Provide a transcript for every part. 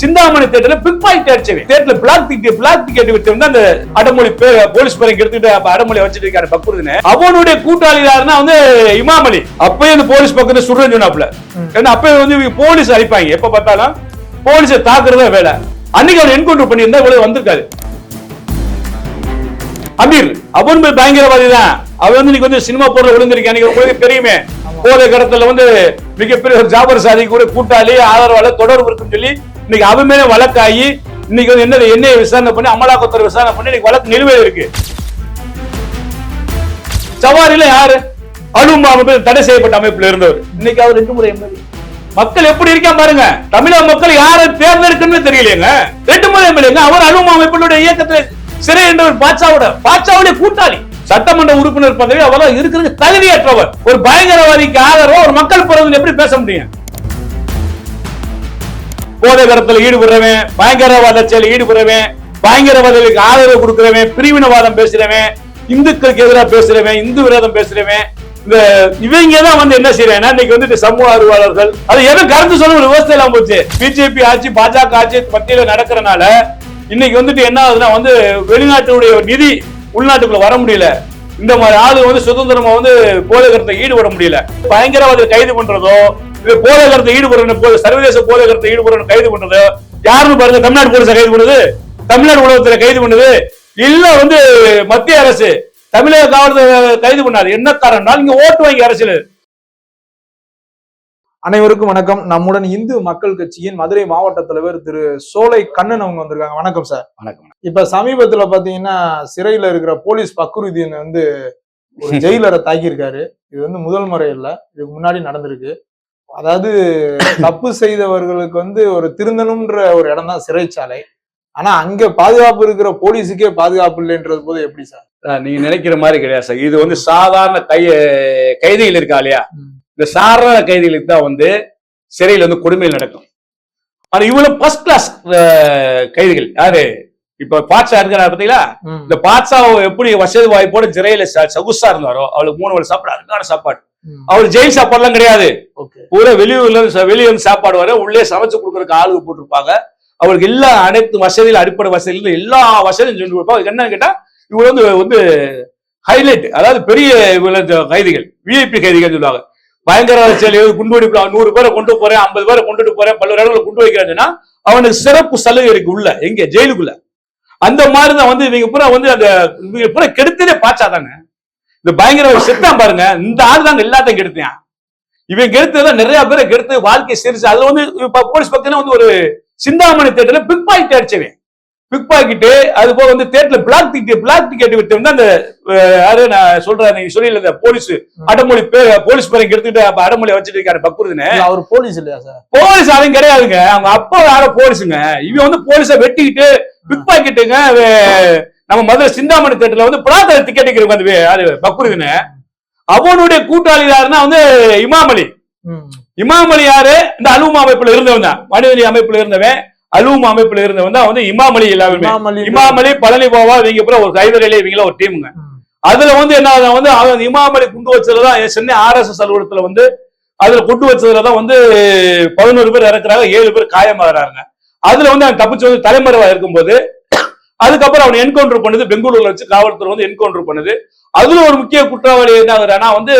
சிந்தாமணி தேட்டர்ல big pocket அடிச்சவன் தேட்டர்ல black ticket black ticket விட்டு வந்து அந்த அடமொழி போலீஸ் எடுத்துட்டு அப்ப அடமொழி வச்சிட்டு இருக்காரு பக்ருதுன்னு அவனுடைய கூட்டாளி யாருன்னா வந்து இமாமலி. அப்பயே அந்த போலீஸ் பக்கத்துல சுடுறேன்னு சொன்னாப்ல ஏன்னா அப்பயே வந்து போலீஸ் அடிப்பாங்க. எப்ப பார்த்தாலும் போலீஸை தாக்குறதா வேலை. அன்னைக்கு அவர் என்கவுண்டர் பண்ணியிருந்தா இவ்வளவு வந்திருக்காரு. அமீர் அவன் போய் பயங்கரவாதி தான் அவன் வந்து இன்னைக்கு வந்து சினிமா போடுற விழுந்திருக்கான். அன்னைக்கு உங்களுக்கு தெரியுமே. போதை கடத்துல வந்து மிகப்பெரிய ஒரு ஜாபர் சாதி கூட கூட்டாளி ஆதரவாளர் தொடர்பு இருக்குன்னு சொல்லி இன்னைக்கு அவன் மேல வழக்காகி இன்னைக்கு வந்து என்ன என்ன விசாரணை பண்ணி அமலாக்கத்துறை விசாரணை பண்ணி இன்னைக்கு வழக்கு நிலுவையில் இருக்கு. சவாரில யாரு? அலுவலக அமைப்பு தடை செய்யப்பட்ட அமைப்புல இருந்தவர். இன்னைக்கு அவர் ரெண்டு முறை எம்எல்ஏ. மக்கள் எப்படி இருக்கா பாருங்க. தமிழக மக்கள் யாரை தேர்ந்தெடுக்கணும்னு தெரியலையேங்க. ரெண்டு முறை எம்எல்ஏங்க. அவர் அலுவலக அமைப்பினுடைய இயக்கத்துல சிறை என்றவர் பாட்சாவோட பாட்சாவுடைய கூட்டாளி. சட்டமன்ற உறுப்பினர் பதவி அவெல்லாம் இருக்கிறது தகுதியற்றவர். ஒரு பயங்கரவாதிக்கு ஆதரவா ஒரு மக்கள் பிறகு எப்படி பேச முடியும்? போதை கடத்துல ஈடுபடுறவன் பயங்கரவாத செயலில் ஈடுபடுறவன் பயங்கரவாதிகளுக்கு ஆதரவு கொடுக்கிறவன் பிரிவினவாதம் பேசுறவன் இந்துக்களுக்கு எதிராக பேசுறவன் இந்து விரோதம் பேசுறவன் இந்த இவங்க தான் வந்து என்ன செய்யறாங்க இன்னைக்கு வந்துட்டு சமூக அறிவாளர்கள் அது எதுவும் கருத்து சொல்ல ஒரு விவசாயம் இல்லாம போச்சு. பிஜேபி ஆட்சி பாஜக ஆட்சி மத்தியில நடக்கிறனால இன்னைக்கு வந்துட்டு என்ன ஆகுதுன்னா வந்து வெளிநாட்டுடைய நிதி உள்நாட்டுக்குள்ள வர முடியல. இந்த மாதிரி ஆளு வந்து சுதந்திரமா வந்து போதைகரத்தை ஈடுபட முடியல. பயங்கரவாத கைது பண்றதோ போதைகரத்தை ஈடுபடுற சர்வதேச போதைகரத்தை ஈடுபடுற கைது பண்றதோ. யாருன்னு பாருங்க தமிழ்நாடு போலீஸ் கைது பண்ணுது. தமிழ்நாடு உலகத்துல கைது பண்ணுது. இல்ல வந்து மத்திய அரசு தமிழக காவல்துறை கைது பண்ணாது. என்ன காரணம் இங்க ஓட்டு வாங்கி அரசியல். அனைவருக்கும் வணக்கம். நம்முடன் இந்து மக்கள் கட்சியின் மதுரை மாவட்ட தலைவர் திரு சோலை கண்ணன் அவங்க வந்திருக்காங்க. வணக்கம் சார். வணக்கம். இப்ப சமீபத்துல பாத்தீங்கன்னா சிறையில இருக்கிற போலீஸ் பக்ருதீன் வந்து ஒரு ஜெயிலரை தாக்கியிருக்காரு. இது வந்து முதல் முறை இல்ல. இதுக்கு முன்னாடி நடந்திருக்கு. அதாவது தப்பு செய்தவர்களுக்கு வந்து ஒரு திருந்தணும்ன்ற ஒரு இடம் தான் சிறைச்சாலை. ஆனா அங்க பாதுகாப்பு இருக்கிற போலீஸுக்கே பாதுகாப்பு இல்லைன்றது போது எப்படி சார்? நீங்க நினைக்கிற மாதிரி கிடையாது சார். இது வந்து சாதாரண கை கைதிகள் இருக்கா இல்லையா. இந்த சாதாரண கைதிகளுக்கு தான் வந்து சிறையில் வந்து கொடுமைகள் நடக்கும். ஆனா இவ்வளவு ஃபர்ஸ்ட் கிளாஸ் கைதிகள் யாரு? இப்ப பாட்சா இருக்கிறார் பாத்தீங்களா இந்த பாட்சா எப்படி வசதி வாய்ப்போட சிறையில சொகுசா இருந்தாரோ அவளுக்கு மூணு வேளை சாப்பாடு அருமையான சாப்பாடு. ம், அவள் ஜெயில் சாப்பாடுலாம் கிடையாது. பூரா வெளியூர்ல வெளிய சாப்பாடு வர உள்ளே சமைச்சு கொடுக்கறதுக்கு ஆளுங்க போட்டிருப்பாங்க. அவளுக்கு எல்லா அனைத்து வசதியில் அடிப்படை வசதியில எல்லா வசதியும் செஞ்சு கொடுப்பாங்க. என்னன்னு கேட்டா இவங்க வந்து வந்து ஹைலைட் அதாவது பெரிய கைதிகள் விஐபி கைதிகள் சொல்லுவாங்க. பயங்கரவாத செயல் குண்டு வெடிப்பு நூறு பேரை கொண்டு போறேன் ஐம்பது பேரை கொண்டுட்டு போறேன் பல்வேறு இடங்களை கொண்டு வைக்கிறேன்னா அவனுக்கு சிறப்பு சலுகை இருக்கு உள்ள எங்க? ஜெயிலுக்குள்ள. அந்த மாதிரி தான் வந்து இவங்க பூரா வந்து அந்த பூரா கெடுத்ததே பாச்சாதாங்க இந்த பயங்கர செத்தான் பாருங்க. இந்த ஆள் தாங்க எல்லாத்தையும் கெடுத்தேன் இவன் கெடுத்ததான் நிறைய பேரை கெடுத்து வாழ்க்கை சிரிச்சு அதுல வந்து போலீஸ் பக்கத்துல வந்து ஒரு சிந்தாமணி தேட்டர்ல பிக் பாக்கெட் அடிச்சவன். பிக் பாக்கெட்டு அது போக வந்து தேட்டர்ல பிளாக் டிக்கெட் பிளாக் டிக்கெட் விட்டு வந்து அந்த யாரு நான் சொல்றேன் நீங்க சொல்லல இந்த போலீஸ் அடமொழி போலீஸ் பேரை எடுத்துட்டு அப்ப அடமொழி வச்சிட்டு இருக்காரு பக்குருதுன்னு. அவர் போலீஸ் இல்லையா சார் போலீஸ் அவன் கிடையாதுங்க. அவங்க அப்பா யாரோ போலீஸுங்க. இவன் வந்து போலீஸ வெட்டிக்கிட்டு பிக் பாக்கெட்டுங்க நம்ம மதுரை சிந்தாமணி தேட்டர்ல வந்து பிளாக் டிக்கெட் இருக்கிறவங்க வந்து பக்குருதுன்னு அவனுடைய கூட்டாளி யாருன்னா வந்து இமாமலி. இமாமலி யாரு? இந்த அலுவம் அமைப்புல இருந்தவன் தான். மனிதநீதி அமைப்புல இருந்தவன். அலுவம் அமைப்புல இருந்தவன் தான் வந்து இமாமலி எல்லாருமே. இமாமலி இமாமலி பழனி பாபா இவங்க பூரா ஒரு கைதரையில இவங்கள ஒரு டீமுங்க அதுல வந்து என்ன வந்து அவன் இமாமலி குண்டு வச்சதுலதான் சென்னை ஆர்எஸ்எஸ் அலுவலகத்துல வந்து அதுல குண்டு வச்சதுலதான் வந்து பதினோரு பேர் இறக்குறாங்க ஏழு பேர் காயமாகறாங்க. அதுல வந்து அவன் தப்பிச்சு வந்து தலைமறைவா இருக்கும்போது அதுக்கப்புறம் அவனை என்கவுண்டர் பண்ணுது. பெங்களூர்ல வச்சு காவல்துறை வந்து என்கவுண்டர் பண்ணுது. அதுல ஒரு முக்கிய குற்றவாளி என்ன வந்து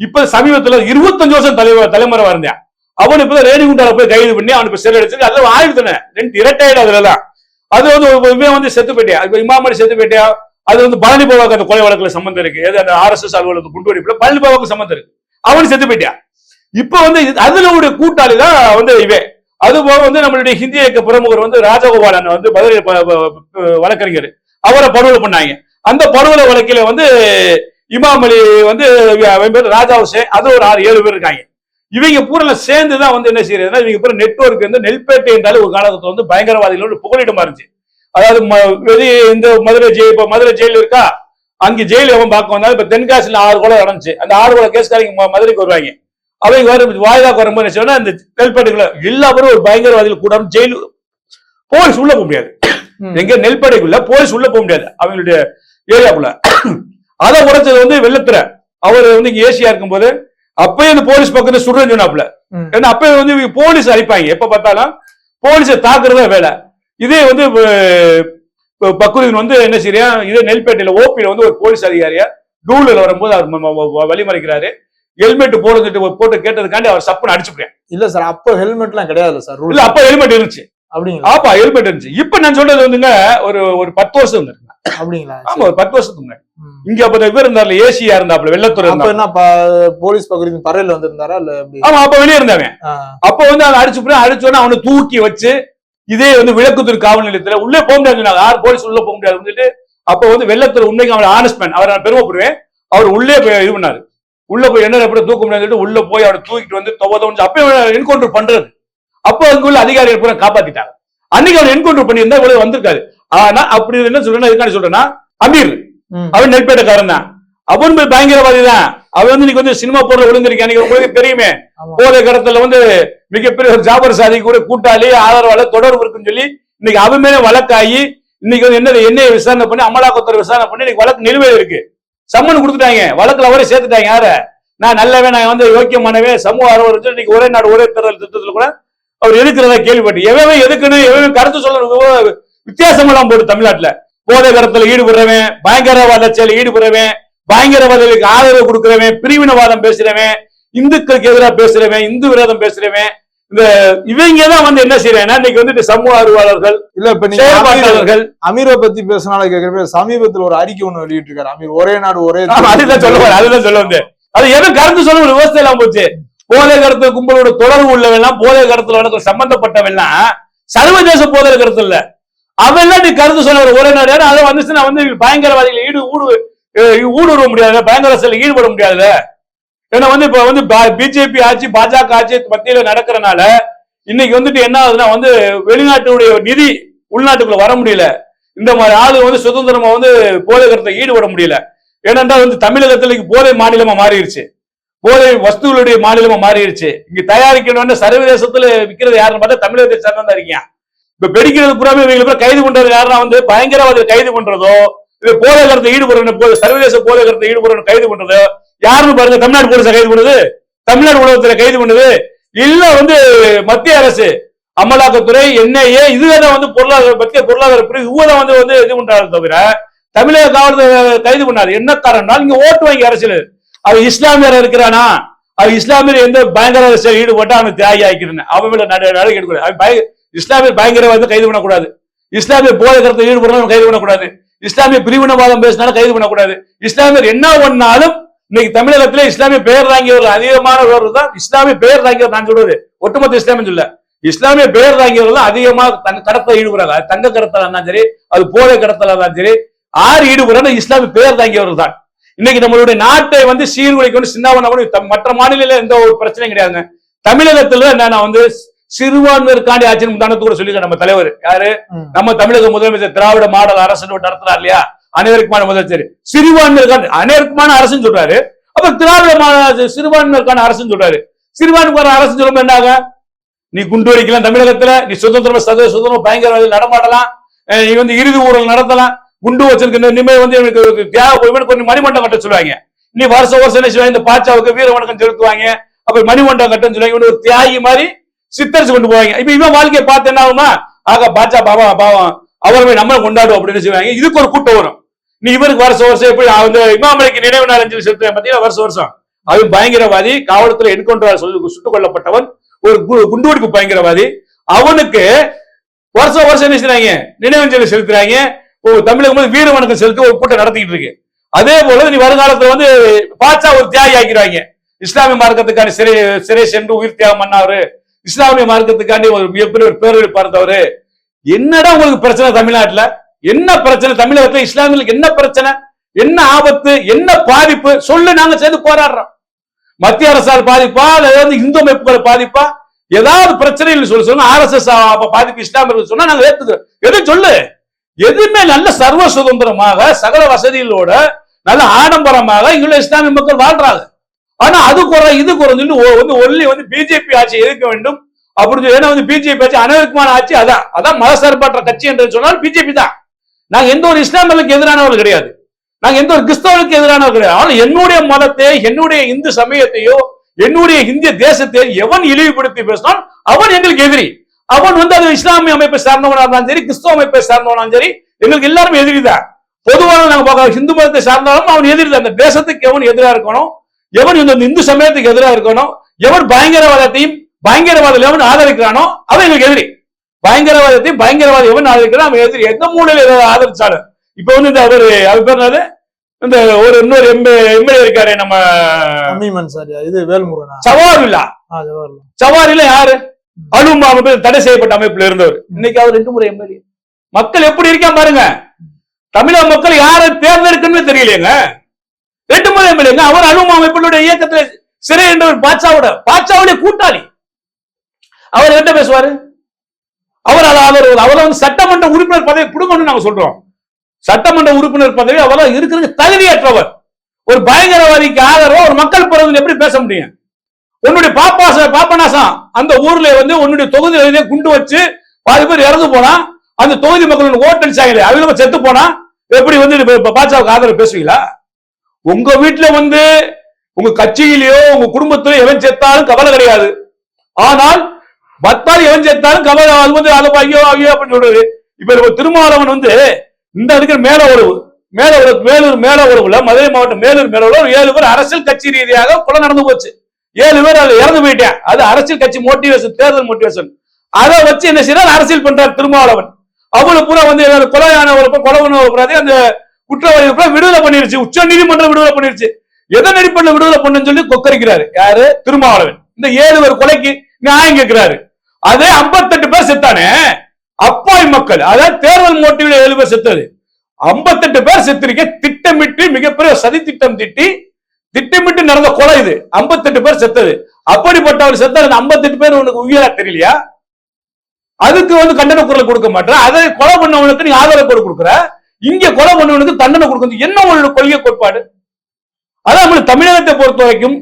இப்ப சமீபத்துல இருபத்தஞ்சு வருஷம் தலைவர் தலைமறைவா இருந்தேன். அவன் இப்ப ரேணிகுண்டால போய் கைது பண்ணி அவன் இப்ப சிறை அடிச்சு அதுல ஆயுதன ரெண்டு இரட்டையடு அதுலதான். அது வந்து இவன் வந்து செத்து போயிட்டியா இப்ப இமாமடி செத்து போயிட்டியா அது வந்து பழனி பாபாக்கு அந்த கொலை வழக்குல சம்பந்தம் இருக்கு. எது அந்த ஆர்எஸ்எஸ் அலுவலகத்து குண்டுவெடிப்புல பழனி பாபாக்கு சம்பந்தம் இருக்கு. அவனு செத்து போயிட்டியா இப்ப வந்து அதுல ஒரு கூட்டாளி தான் வந்து இவன். அதுபோக வந்து நம்மளுடைய ஹிந்தி இயக்க பிரமுகர் வந்து ராஜகோபாலன் வந்து மதுரை வழக்கறிஞர். அவரை படுகொலை பண்ணாங்க. அந்த படுகொலை வழக்கில வந்து இமாம் அலி வந்து பேர் ராஜா ஹுசேன் அது ஒரு ஆறு ஏழு பேர் இருக்காங்க. இவங்க பூரா சேர்ந்து தான் வந்து என்ன செய்யறதுன்னா இவங்க பூரா நெட்வொர்க் வந்து நெல்பேட்டை என்றாலும் ஒரு காலகட்டத்தில் வந்து பயங்கரவாதிகளோட புகலிடமா இருந்துச்சு அதாவது ம- வெளிய இந்த மதுரை ஜெயில் இப்ப மதுரை ஜெயில் இருக்கா? அங்க ஜெயில் எவன் பார்க்க வந்தாலும் இப்ப தென்காசியில் ஆறு கொலை நடந்துச்சு. அந்த ஆறு கொலை கேஸ்காரங்க ம- மதுரைக்கு வருவாங்க. அவங்க வர வாய்தாக்கு வரும்போது என்ன செய்யணும்னா இந்த நெல்பேட்டைக்குள்ள எல்லாரும் ஒரு பயங்கரவாதிகள் கூட ஜெயில் போலீஸ் உள்ள போக முடியாது. எங்க நெல்படைக்குள்ள போலீஸ் உள்ள போக முடியாது. அவங்களுடைய ஏரியாக்குள்ள அதை உடைச்சது வந்து வெள்ளத்துறை. அவர் வந்து இங்க ஏசியா இருக்கும்போது அப்பயே இந்த போலீஸ் பக்கத்துல சுடுறேன்னு சொன்னாப்ல. ஏன்னா அப்பயே வந்து இவங்க போலீஸ் அடிப்பாங்க. எப்ப பார்த்தாலும் போலீஸை தாக்குறதா வேலை. இதே வந்து பக்குருதீன் வந்து என்ன செய்யறியா இதே நெல்பேட்டையில ஓபியில வந்து ஒரு போலீஸ் அதிகாரியா டூலர் வரும்போது அவர் வழிமறைக்கிறாரு. ஹெல்மெட் போடுறது போட்டு கேட்டதுக்காண்டி அவர் சப்புன்னு அடிச்சுக்கிறேன் இல்ல சார் அப்போ ஹெல்மெட் எல்லாம் கிடையாதுல்ல சார் இல்ல அப்ப ஹெல்மெட் இருந்துச்சு. அப்படிங்களா? ஆப்பா ஹெல்மெட் இருந்துச்சு. இப்ப நான் சொல்றது வந்துங்க ஒரு ஒரு பத்து வருஷம் அப்படிங்களா? ஆமா ஒரு பத்து வருஷத்துக்கு முன்னாடி. இங்க அப்ப இவர் இருந்தார்ல ஏசியா இருந்தாப்ல அப்ப இருந்தா. என்ன போலீஸ் பகுதி பறையில வந்திருந்தாரா இல்ல ஆமா அப்ப வெளியே இருந்தாங்க அப்ப வந்து அவன் அடிச்சு போய் அடிச்சோன்னா அவனை தூக்கி வச்சு இதே வந்து விளக்குத்தூர் காவல் நிலையத்துல உள்ளே போக முடியாது. யார் போலீஸ் உள்ள போக முடியாது சொல்லிட்டு அப்ப வந்து வெள்ளத்தூர் உண்மைக்கு அவன் ஆனஸ்ட்மேன் அவர் நான் பெருமைப்படுவேன். அவர் உள்ளே இது பண்ணாரு. உள்ள போய் என்ன எப்படி தூக்க முடியாது சொல்லிட்டு உள்ள போய் அவரை தூக்கிட்டு வந்து தொவ தொவஞ்சு அப்ப என்கவுண்டர் பண்றது. அப்போ அங்க உள்ள அதிகாரிகள் பூரா காப்பாத்திட்டாங்க. அன்னைக்கு அவர் என்கவுண்டர் பண்ணியிருந்தா இவ்வளவு வந்திருக்காரு. ஆனா அப்படி என்ன சொல்றேன்னா இதுக்காண்டி சொல்றேன்னா அமீர். அவன் நெல்பேட்டைக்காரன் தான். அவன் போய் பயங்கரவாதி தான். அவன் வந்து இன்னைக்கு வந்து சினிமா போடுற விழுந்திருக்கான். நீங்க உங்களுக்கு தெரியுமே. போதை கடத்தல வந்து மிகப்பெரிய ஒரு ஜாபர் சாதி கூட கூட்டாளி ஆதரவாளர் தொடர்பு இருக்குன்னு சொல்லி இன்னைக்கு அவன் மேல வழக்காகி இன்னைக்கு வந்து என்ன என்ன விசாரணை பண்ணி அமலாக்கத்துறை விசாரணை பண்ணி இன்னைக்கு வழக்கு நிலுவையில் இருக்கு. சம்மன் கொடுத்துட்டாங்க. வழக்குல அவரே சேர்த்துட்டாங்க யாரு? நான் நல்லவே நான் வந்து யோக்கியமானவே சமூக ஆர்வம் இன்னைக்கு ஒரே நாடு ஒரே தேர்தல் திட்டத்தில் கூட அவர் எதுக்குறதா கேள்விப்பட்டு எவ்வளவு எதுக்குன்னு எவ்வளவு கருத்து சொல்ல வித்தியாசம் எல்லாம் போட்டு தமிழ்நாட்டுல. போதை கருத்துல ஈடுபடுறவன் பயங்கரவாத செயல ஈடுபடுறவன் பயங்கரவாதிகளுக்கு ஆதரவு கொடுக்குறவன் பிரிவினவாதம் பேசுறவன் இந்துக்களுக்கு எதிராக பேசுறவன் இந்து விரோதம் பேசுறவன் இந்த இவங்க தான் வந்து என்ன செய்யறாங்கன்னா இன்னைக்கு வந்துட்டு சமூக ஆர்வலர்கள் இல்ல இப்ப செயல்பாட்டாளர்கள் அமீரை பத்தி பேசினால கேக்குறப்ப சமீபத்துல ஒரு அறிக்கை ஒண்ணு வெளியிட்டிருக்காரு. அமீர் ஒரே நாடு ஒரே அதுதான் சொல்ல அதுதான் சொல்ல வந்தேன். அது எவன் கருத்து சொல்ல ஒரு விவசாயம் எல்லாம் போச்சு. போதை கடத்தல் கும்பலோட தொடர்பு உள்ளவெல்லாம் போதை கடத்தல் வழக்கு சம்பந்தப்பட்டவெல்லாம் சர்வதேச போதை கடத்தல் இல்ல. அவெல்லாம் நீ கருத்து சொல்ல ஒரு ஒரே நாடு. அதை வந்துச்சுன்னா வந்து பயங்கரவாதிகள் ஈடு ஊடு ஊடுருவ முடியாது பயங்கர செயலில் ஈடுபட முடியாது ஏன்னா வந்து இப்ப வந்து பிஜேபி ஆட்சி பாஜக ஆட்சி மத்தியில நடக்கிறனால இன்னைக்கு வந்துட்டு என்ன ஆகுதுன்னா வந்து வெளிநாட்டுடைய நிதி உள்நாட்டுக்குள்ள வர முடியல. இந்த மாதிரி ஆளு வந்து சுதந்திரமா வந்து போதைகரத்தை ஈடுபட முடியல. ஏனென்றால் வந்து தமிழகத்துல போதை மாநிலமா மாறிடுச்சு போதை வஸ்துகளுடைய மாநிலமா மாறிடுச்சு இங்க தயாரிக்கணும்னு சர்வதேசத்துல விற்கிறது யாருன்னு பார்த்தா தமிழகத்தை சார்ந்தா இருக்கீங்க. இப்ப வெடிக்கிறது புறாமே இவங்களை கைது பண்றது யாருன்னா வந்து பயங்கரவாத கைது பண்றதோ இது போதை கடத்தை ஈடுபடுறணும் சர்வதேச போதை கடத்தை கைது பண்றதோ யாருன்னு பாருங்க தமிழ்நாடு போலீஸை கைது பண்ணுது தமிழ்நாடு உலகத்துல கைது பண்ணுது இல்ல வந்து மத்திய அரசு அமலாக்கத்துறை என்ஐஏ இதுதான் வந்து பொருளாதார மத்திய பொருளாதார பிரிவு இவ்வளவு வந்து வந்து இது பண்றாரு தவிர தமிழக காவல்துறை கைது பண்ணாரு. என்ன காரணம்னா இங்க ஓட்டு வங்கி அரசியல். அவன் இஸ்லாமியர் இருக்கிறானா? அவன் இஸ்லாமியர் எந்த பயங்கரவாத செயல் ஈடுபட்டா அவனுக்கு தியாகி ஆக்கிருந்தேன் அவன் மேல நடவடிக்கை எடுக்கூடாது அவன் பய இஸ்லாமியர் பயங்கரவாதத்தை கைது பண்ணக்கூடாது. இஸ்லாமிய போதை கருத்தை ஈடுபடுறவன் கைது பண்ணக்கூடாது. இஸ்லாமிய பிரிவினவாதம் பேசினாலும் கைது பண்ணக்கூடாது. இஸ்லாமியர் என்ன பண்ணாலும் இன்னைக்கு தமிழகத்துல இஸ்லாமிய பெயர் தாங்கியவர்கள் அதிகமானவர்கள் தான் இஸ்லாமிய பெயர் தாங்கியவர் நான் சொல்றது. ஒட்டுமொத்த இஸ்லாமியம் சொல்ல. இஸ்லாமிய பெயர் தாங்கியவர்கள் அதிகமாக தங்க கடத்தல ஈடுபடுறாங்க. அது தங்க கடத்தலா இருந்தாலும் சரி அது போதை கடத்தலா இருந்தாலும் சரி ஆறு ஈடுபடுறாங்க இஸ்லாமிய பெயர் தாங்கியவர்கள் தான். இன்னைக்கு நம்மளுடைய நாட்டை வந்து சீர்குலைக்கணும் சின்னாவன மற்ற மாநில எந்த ஒரு பிரச்சனையும் கிடையாதுங்க. தமிழகத்துல என்னன்னா வந்து சிறுபான்மையருக்காண்டி ஆட்சி முந்தானத்து கூட சொல்லியிருக்காரு நம்ம தலைவர். யாரு. நம்ம தமிழக முதலமைச்சர் திராவிட மாடல் அரசு நடத்துறாரு இல்லையா? அனைவருக்குமான முதலமைச்சர் சிறுபான்மையருக்கான அனைவருக்குமான அரசுன்னு சொல்றாரு. அப்ப திராவிட மா- சிறுபான்மையருக்கான அரசுன்னு சொல்றாரு. சிறுபான்மைக்கான அரசு சொல்லும்போது என்னாக? நீ குண்டு வைக்கலாம் தமிழகத்துல நீ சுதந்திரமா சத சுதந்திரம் பயங்கரவாதி நடமாடலாம். நீ வந்து இறுதி ஊழல் நடத்தலாம். குண்டு வச்சிருக்க இனிமேல் வந்து எனக்கு ஒரு தியாக கொஞ்சம் மணிமண்டம் கட்ட சொல்லுவாங்க. நீ வருஷம் வருஷம் என்ன செய்வாங்க? இந்த பாச்சாவுக்கு வீர வணக்கம் செலுத்துவாங்க. அப்ப மணிமண்டம் கட்டன்னு சொல்லுவாங்க. இவனு ஒரு தியாகி மாதிரி சித்தரிச்சு கொண்டு போவாங்க. இப்ப இவன் வாழ்க்கையை பார்த்து என்ன ஆகுமா ஆக பாச்சா பாபா பாவம். அவரை நம்ம கொண்டாடுவோம் அப்படின்னு செய்வாங்க. இதுக்கு ஒரு கூட்டம் வரும். நீ இவருக்கு வருஷம் வருஷம் எப்படி அந்த இமாமலைக்கு நினைவு நாள் அஞ்சலி செலுத்துறேன் பாத்தீங்கன்னா வருஷம் வருஷம். அது பயங்கரவாதி காவலத்துல என்கவுண்டர் சொல்லி சுட்டுக் கொல்லப்பட்டவன் ஒரு கு- குண்டுவெடிப்பு பயங்கரவாதி. அவனுக்கு வருஷம் வருஷம் என்ன செய்றாங்க? நினைவஞ்சலி செலுத்துறாங்க. தமிழகம் வந்து வீர வணக்கம் செலுத்தி ஒரு கூட்டம் நடத்திக்கிட்டு இருக்கு. அதே போல நீ வருங்காலத்துல வந்து பாச்சா ஒரு தியாகி ஆக்கிடுவாங்க. இஸ்லாமிய மார்க்கத்துக்காண்டி சிறை சிறை சென்று உயிர் தியாகம் பண்ணாரு. இஸ்லாமிய மார்க்கத்துக்காண்டி ஒரு மிகப்பெரிய ஒரு பேரொழி பறந்தவர் என்னடா உங்களுக்கு பிரச்சனை தமிழ்நாட்டுல? என்ன பிரச்சனை? தமிழகத்துல இஸ்லாமியர்களுக்கு என்ன பிரச்சனை? என்ன ஆபத்து? என்ன பாதிப்பு? சொல்லு நாங்க சேர்ந்து போராடுறோம். மத்திய அரசால் பாதிப்பா? அல்லது இந்து அமைப்புகள் பாதிப்பா? ஏதாவது பிரச்சனை சொல்லி சொன்னா ஆர் எஸ் எஸ் பாதிப்பு இஸ்லாமியர்கள் சொன்னா நாங்க ஏத்துக்கிறோம் எது சொல்லு? எதுவுமே நல்ல சர்வ சுதந்திரமாக சகல வசதிகளோட நல்ல ஆடம்பரமாக இங்குள்ள இஸ்லாமிய மக்கள் வாழ்றாங்க. ஆனா அது குறை இது குறைஞ்சுன்னு வந்து ஒல்லி வந்து பிஜேபி ஆட்சி எதிர்க்க வேண்டும். அப்படின்னு சொல்லி ஏன்னா வந்து பிஜேபி ஆட்சி அனைவருக்குமான ஆட்சி அதான் அதான் மதசார்பற்ற கட்சி என்று சொன்னால் பிஜேபி தான். நாங்க எந்த ஒரு இஸ்லாமியர்களுக்கு எதிரானவர்கள் கிடையாது. நாங்க எந்த ஒரு கிறிஸ்தவர்களுக்கு எதிரானவர்கள் கிடையாது. ஆனால் என்னுடைய மதத்தை என்னுடைய இந்து சமயத்தையோ என்னுடைய இந்திய தேசத்தை எவன் இழிவுபடுத்தி பேசினான் அவன் எங்களுக்கு எதிரி. அவன் வந்து அது இஸ்லாமிய அமைப்பை சார்ந்தவனா இருந்தாலும் சரி கிறிஸ்தவ அமைப்பை சார்ந்தவனாலும் சரி எங்களுக்கு எல்லாரும் எதிரிதான் பொதுவாக நாங்க பார்க்க ஹிந்து மதத்தை சார்ந்தாலும் அவன் எதிரி அந்த தேசத்துக்கு எவன் எதிரா இருக்கணும்? எவன் இந்த இந்து சமயத்துக்கு எதிரா இருக்கணும்? எவன் பயங்கரவாதத்தையும் பயங்கரவாதம் எவன் ஆதரிக்கிறானோ அவன் எங்களுக்கு எதிரி. பயங்கரவாதத்தையும் பயங்கரவாதம் எவன் ஆதரிக்கிறான் அவன் எதிரி. எந்த மூலையில ஏதாவது ஆதரிச்சாலும். இப்ப வந்து இந்த அவர் அவர் பேர் இந்த ஒரு இன்னொரு எம்ஏ எம்எல்ஏ இருக்காரு நம்ம இது வேல்முருகனா? ஜவஹர்லால். சவாரில யாரு? அலுமா அமைப்பு தடை செய்யப்பட்ட அமைப்புல இருந்தவர். இன்னைக்கு அவர் ரெண்டு முறை எம்எல்ஏ மக்கள் எப்படி இருக்கான் பாருங்க. தமிழக மக்கள் யாரை தேர்ந்தெடுக்கணும்னு தெரியலையேங்க. ரெண்டு முறை எம்எல்ஏங்க அவர் அலுமா அமைப்பினுடைய இயக்கத்துல சிறை என்றவர் பாட்சாவோட பாட்சாவுடைய கூட்டாளி. அவர் என்ன பேசுவாரு? அவர் அவர் அவர் வந்து சட்டமன்ற உறுப்பினர் பதவி பிடுங்கணும்னு நாங்க சொல்றோம். சட்டமன்ற உறுப்பினர் பதவி அவரால் இருக்கிறதுக்கு தகுதியற்றவர். ஒரு பயங்கரவாதிக்கு ஆதரவா ஒரு மக்கள் பிறந்த எப்படி பேச முடியும்? உன்னுடைய பாப்பாச பாப்பநாசம் அந்த ஊர்ல வந்து உன்னுடைய தொகுதியில குண்டு வச்சு பாதி பேர் இறந்து போனா அந்த தொகுதி மக்கள் ஓட்டடிச்சாங்களே அவங்க செத்து போனா எப்படி வந்து இப்ப பாஜகவுக்கு ஆதரவு பேசுவீங்களா? உங்க வீட்டுல வந்து உங்க கட்சியிலேயோ உங்க குடும்பத்திலயோ எவன் செத்தாலும் கவலை கிடையாது. ஆனால் பத்தால் எவன் சேர்த்தாலும் கவலை அது வந்து அதை ஐயோ ஐயோ அப்படின்னு சொல்றாரு இப்ப நம்ம திருமாவளவன் வந்து இந்த இருக்கிற மேல உறவு மேல உறவு மேலூர் மேல உறவுல மதுரை மாவட்டம் மேலூர் மேல உறவு ஏழு பேர் அரசியல் கட்சி ரீதியாக கொலை நடந்து போச்சு. ஏழு பேர் அதுல இறந்து போயிட்டேன் அது அரசியல் கட்சி மோட்டிவேஷன் தேர்தல் மோட்டிவேஷன் அதை வச்சு என்ன செய்யறாரு அரசியல் பண்றார் திருமாவளவன். அவ்வளவு பூரா வந்து ஏதாவது கொலையானவர் கொலை பண்ணவர் அந்த குற்றவாளி பூரா விடுதலை பண்ணிருச்சு. உச்ச நீதிமன்றம் விடுதலை பண்ணிருச்சு. எதன் அடிப்படையில் விடுதலை பண்ணுன்னு சொல்லி கொக்கரிக்கிறாரு. யாரு? திருமாவளவன். இந்த ஏழு பேர் கொலைக்கு நியாயம் கேட்கிறாரு. அதே 58 பேர் செத்தானே? அப்பாய் மக்கள். அதாவது தேர்தல் மோட்டிவில் ஏழு பேர் செத்தது. 58 பேர் செத்திருக்க திட்டமிட்டு மிகப்பெரிய சதி திட்டம் திட்டி திட்டமிட்டு நடந்த கொலை இது. 58 பேர் செத்தது. அப்படிப்பட்டவர் செத்த அந்த 58 பேர் உனக்கு உயிரா தெரியலையா? அதுக்கு வந்து கண்டன குரல் கொடுக்க மாட்டேன் அதை கொலை பண்ணவனுக்கு நீ ஆதரவு குரல் கொடுக்குற. இங்க கொலை பண்ணவனுக்கு தண்டனை கொடுக்கறது என்ன உங்களோட கொள்கை கோட்பாடு? அதான் நம்ம தமிழகத்தை பொறுத்த வரைக்கும்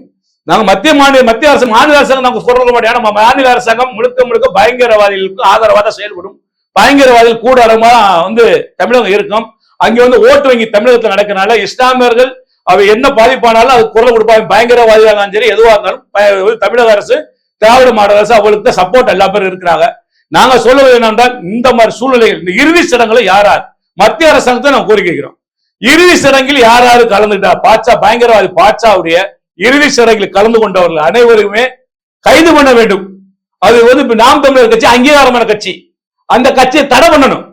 நாங்க மத்திய மாநில மத்திய அரசு மாநில அரசாங்கம் நாங்க சொல்றது மாட்டோம் நம்ம மாநில அரசாங்கம் முழுக்க முழுக்க பயங்கரவாதிகளுக்கு ஆதரவாக செயல்படும். பயங்கரவாதிகள் கூடாரமா வந்து தமிழகம் இருக்கும். அங்கே வந்து ஓட்டு வங்கி தமிழகத்தில் நடக்கிறனால இஸ்லாமியர்கள் அவை என்ன பாதிப்பானாலும் அது குரல் கொடுப்பாங்க. பயங்கரவாதியாக இருந்தாலும் சரி எதுவாக இருந்தாலும் தமிழக அரசு திராவிட மாடல் அரசு அவங்களுக்கு சப்போர்ட் எல்லா பேரும் இருக்கிறாங்க. நாங்க சொல்லுவது என்னென்றால் இந்த மாதிரி சூழ்நிலைகள் இந்த இறுதி சடங்குல யார் யார்? மத்திய அரசாங்கத்தை நான் கோரிக்கைக்கிறோம் இறுதி சடங்கில் யார் யாரு கலந்துட்டா பாட்சா பயங்கரவாதி பாட்சாவுடைய இறுதி சடங்கில் கலந்து கொண்டவர்கள் அனைவருமே கைது பண்ண வேண்டும். அது வந்து இப்ப நாம் தமிழர் கட்சி அங்கீகாரமான கட்சி. அந்த கட்சியை தடை பண்ணணும்.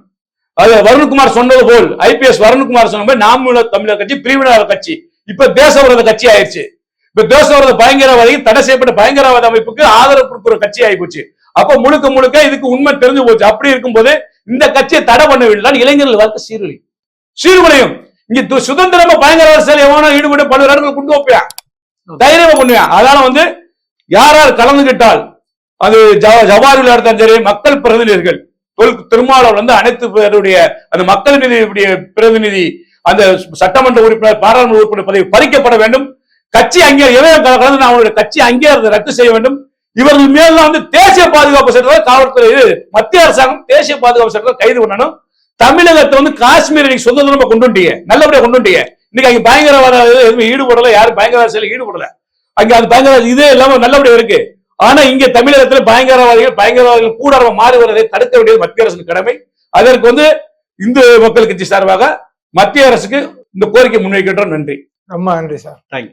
அது வருண்குமார் சொன்னது போல் ஐபிஎஸ் வருண்குமார் சொன்ன மாதிரி நாம் தமிழர் கட்சி பிரிவினர் கட்சி. இப்ப தேசவிரோத கட்சி ஆயிடுச்சு. இப்ப தேசவிரோத பயங்கரவாதி தடை செய்யப்பட்ட பயங்கரவாத அமைப்புக்கு ஆதரவு கொடுக்குற கட்சி ஆயிப்போச்சு அப்ப முழுக்க முழுக்க இதுக்கு உண்மை தெரிஞ்சு போச்சு. அப்படி இருக்கும்போது இந்த கட்சியை தடை பண்ணவில்லை இளைஞர்கள் வாழ்க்கை சீரழி சீர்குலையும். இங்க சுதந்திரமா பயங்கரவாத செயல் எவனோ ஈடுபட்டு பல இடங்கள் கொண்டு வைப்பேன் தைரியமா பண்ணுவேன் அதனால வந்து யாரால் கலந்துகிட்டால் அது ஜவ- ஜவாரில் இருந்தாலும் சரி மக்கள் பிரதிநிதிகள் திருமாவளவர் வந்து அனைத்து பேருடைய அந்த மக்கள் நிதியுடைய பிரதிநிதி அந்த சட்டமன்ற உறுப்பினர் பாராளுமன்ற உறுப்பினர் பதவி பறிக்கப்பட வேண்டும். கட்சி அங்கே எவன் கலந்து அவனுடைய கட்சி அங்கே ரத்து செய்ய வேண்டும். இவர்கள் மேல வந்து தேசிய பாதுகாப்பு சட்டத்தில் காவல்துறை மத்திய அரசாங்கம் தேசிய பாதுகாப்பு சட்டத்தில் கைது பண்ணணும். தமிழகத்தை வந்து காஷ்மீர் நீங்க சுதந்திரமா கொண்டு நல்லபடியா கொண்டு இன்னைக்கு அங்க பயங்கரவாத எதுவும் ஈடுபடல யாரும் பயங்கரவாத செயலில் ஈடுபடல. அங்க அது பயங்கரவாத இதே இல்லாம நல்லபடியா இருக்கு. ஆனா இங்க தமிழகத்துல பயங்கரவாதிகள் பயங்கரவாதிகள் கூடாரம் மாறி வருவதை தடுக்க வேண்டியது மத்திய அரசின் கடமை. அதற்கு வந்து இந்து மக்கள் கட்சி சார்பாக மத்திய அரசுக்கு இந்த கோரிக்கை முன்வைக்கின்றோம். நன்றி. ரொம்ப நன்றி சார். தேங்க்யூ